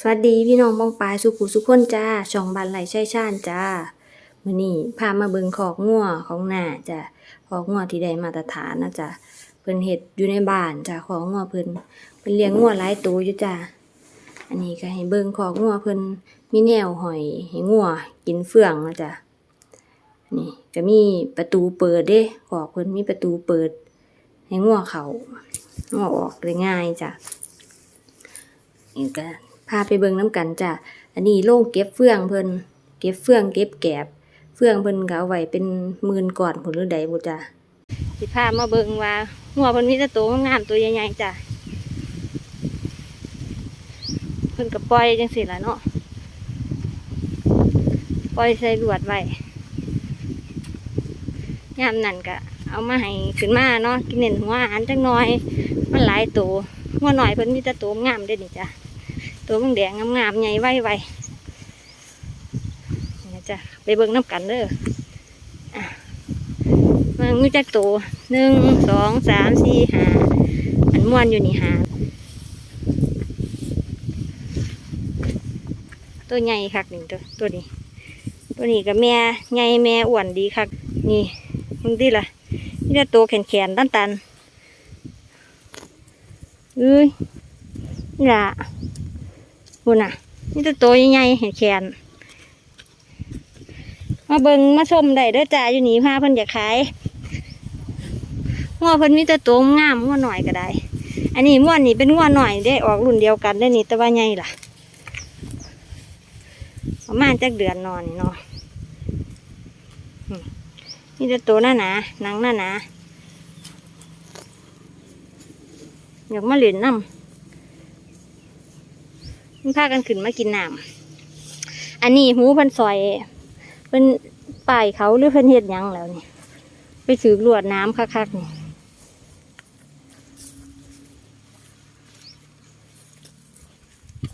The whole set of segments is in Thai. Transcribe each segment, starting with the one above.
สวัสดีพี่น้องป้องปลายสุขุสุขคนจ้าช่องบันไหลใช่ชานจ้ามื้อนี้พามาเบิงขอกงัวของหน้าจ้ะขอกงัวที่ได้มาตรฐานนะจ้ะเพิ่นเฮ็ดอยู่ในบ้านจ้ะขอกงัวเพิ่นเพิ่นเลี้ยงงัวหลายตัวอยู่จ้ะอันนี้ก็ให้เบิงขอกงัวเพิ่นมีแนวหอยให้งัวกินเฟืองนะจ้ะนี่ก็มีประตูเปิดเด้ขอกเพิ่นมีประตูเปิด ให้งัวเขางัวออกได้ง่ายจ้ะนี่ก็ พาไปเบิ่งน้ำกันจ้ะ อันนี้โล่งเก็บเฟืองเพิ่นเก็บเฟืองเก็บแกบ เฟืองเพิ่นก็เอาไว้เป็นหมื่นก่อนผลหรือใดบ่จ้ะสิพามาเบิ่งว่าหัวเพิ่นมีแต่ตัวงามตัวใหญ่ๆจ้ะเพิ่นก็ปล่อยจังซี่ล่ะเนาะปล่อยใส่ลวดไว้ยามนั้นก็เอามาให้ขึ้นมาเนาะกินเน้นหัวอาหารจักหน่อย มันหลายตัวหัวหน่อยเพิ่นมีแต่ตัวงามเด้นี่จ้ะ ตัวมึงแดงงามๆใหญ่ไวไวๆนี่จ้ะไปเบิ่งน้ำกันเด้อมันมีจักตัวหนึ่งสองสามสี่ห้าอันม้วนอยู่นี่หาตัวใหญ่คักหนึ่งตัวตัวนี้ ตัวนี้กับแม่ใหญ่แม่อ้วนดีคักนี่มึงดีล่ะนี่จะตัวแขนแขนตันตันเอ้ยนี่ล่ะ บุญน่ะ นี่ตัวโตใหญ่ๆเห็นแขน มาเบิงมาชมได้เด้อจ้าอยู่นี่พาเพิ่นอยากขายง้อเพิ่นมีแต่ตัวงามง้อหน่อยก็ได้ อันนี้ม้วนนี่เป็นง้อหน่อยได้ออกรุ่นเดียวกันได้นี่แต่ว่าใหญ่ล่ะ ประมาณจักเดือนนอนนี่เนาะนี่แต่ตัวหน้าหนาหนังหน้าหนาอยากมาเล่นน้ำ มันพากันขึ้นมากินน้ำอันนี้หูพิ่นซอยเพิ่นป่ายเขาหรือเพิ่นเฮ็ดยังแล้วนี่ ไปสืบลวดน้ำคักๆนี่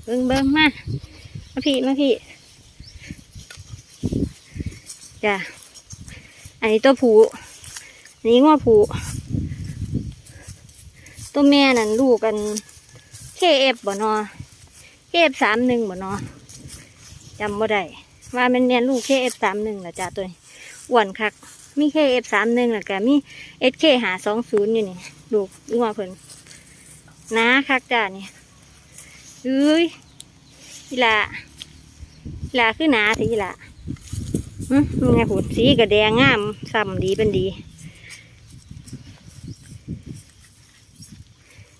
เบิ่งเบิ่งมา มาพี่ มาพี่จ้ะอันนี้ตัวผูอันนี้ง้อผูตัวแม่นั่นลูกกันเคเอฟบ่นอ เคเอฟสามหนึ่งบ่เนาะจำบ่ได้ว่ามันเรียนลูกเคเอฟสามหนึ่งละจ้าตัวนี้อ้วนคัก มีเคเอฟสามหนึ่งแล้วก็มีเอสเคหาสองศูนย์อยู่นี่ลูกงัวเพิ่นนาคักจ้านี่เอ้ยอีละอีละคือหนาสิอีละอืมไงหูสีก็แดงงามซ้ำดีเป็นดี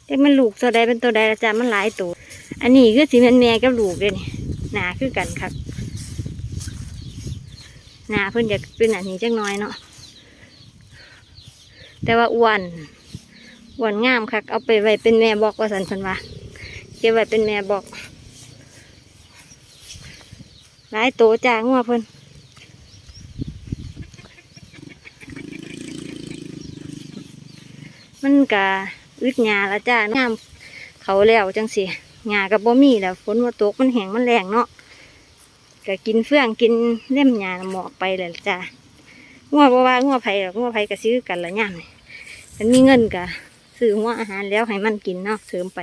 แต่มันลูกตัวใดเป็นตัวใดละจ้ามันหลายตัว อันนี้คือสีเป็นแม่กับลูกเลยนี่หนาคือกันครับหนาเพิ่นจะเป็นอันนี้จังน้อยเนาะแต่ว่าอ้วนอ้วนงามคักเอาไปไว้เป็นแม่บอกว่าสันเพิ่นว่าเก็บไว้เป็นแม่บอกหลายโตจางัวเพิ่นมันกะอึดยาละจ้างามเขาแล้วจังสิ หญ้ากับบ่มีแล้วฝนว่าตกมันแห้งมันแรงเนาะก็กินเฟื่องกินเล่มหญ้าหมอกไปเลยจ้างัวบ่ว่างัวไผ่หรอกงัวไผ่ก็ซื้อกันละย่ามมันมีเงินก็ซื้อหัวอาหารแล้วให้มันกินเนาะเสริมไป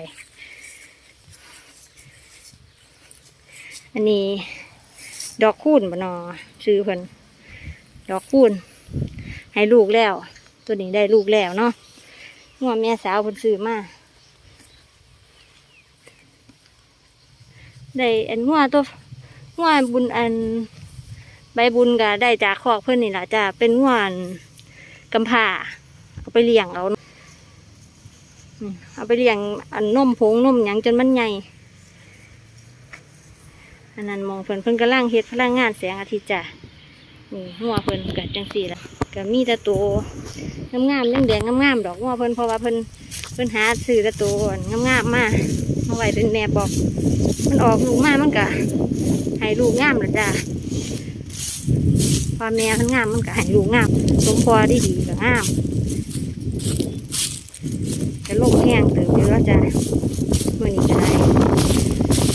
อันนี้ ดอกคูนบ่นอซื้อเพิ่นดอกคูนให้ลูกแล้ว ตัวนี้ได้ลูกแล้วเนาะงัวแม่สาวเพิ่นซื้อมา ได้อันงัวตัวงัวบุญอัน ใบบุญก็ได้จากคอกเพื่อนนี่แหละจ้ะเป็นงัวนกำพร้าเอาไปเลี้ยงเอาเอาไปเลี้ยงอันนมผงนมหยังจนมันใหญ่อันนั้นมองเพิ่นเพิ่นกำลังเฮ็ดพลังงานแสงอาทิตย์จ้ะนี่งัวเพิ่นก็จังสี่ละก็มีแต่ตัวงามๆแดงๆงามๆดอกงัวเพิ่นเพราะว่าเพิ่น เพิ่นหาซื้อต่ตัวงามๆมาเอาไว้เป็นแม่บอก มันออกลูกมามันก็ให้ลูกงามเลยจ้าพอแม่มันงามมันก็ให้ลูกงามสมพอดีดีก็งามจะลงแห้งเติมเยอะจ้าเมื่อนี้ก็ได้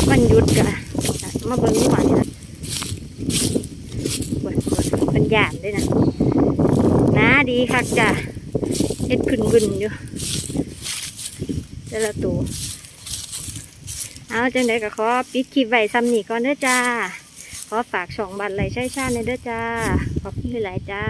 วันหยุดก็มาเบิ่งหัวนี่นะเบิ่งเบิ่งเป็นหยาดด้วยนะหนาดีคักจ้าเฮ็ดขึ้นบึนอยู่ แต่ละตัว เอาจังไดก็ขอปิดคลิปไว้ซ้ำนี่ก่อนเด้อจ้า ขอฝากช่องบัตรไหลใช้ชาติในเด้อจ้า ขอบคุณหลายจ้า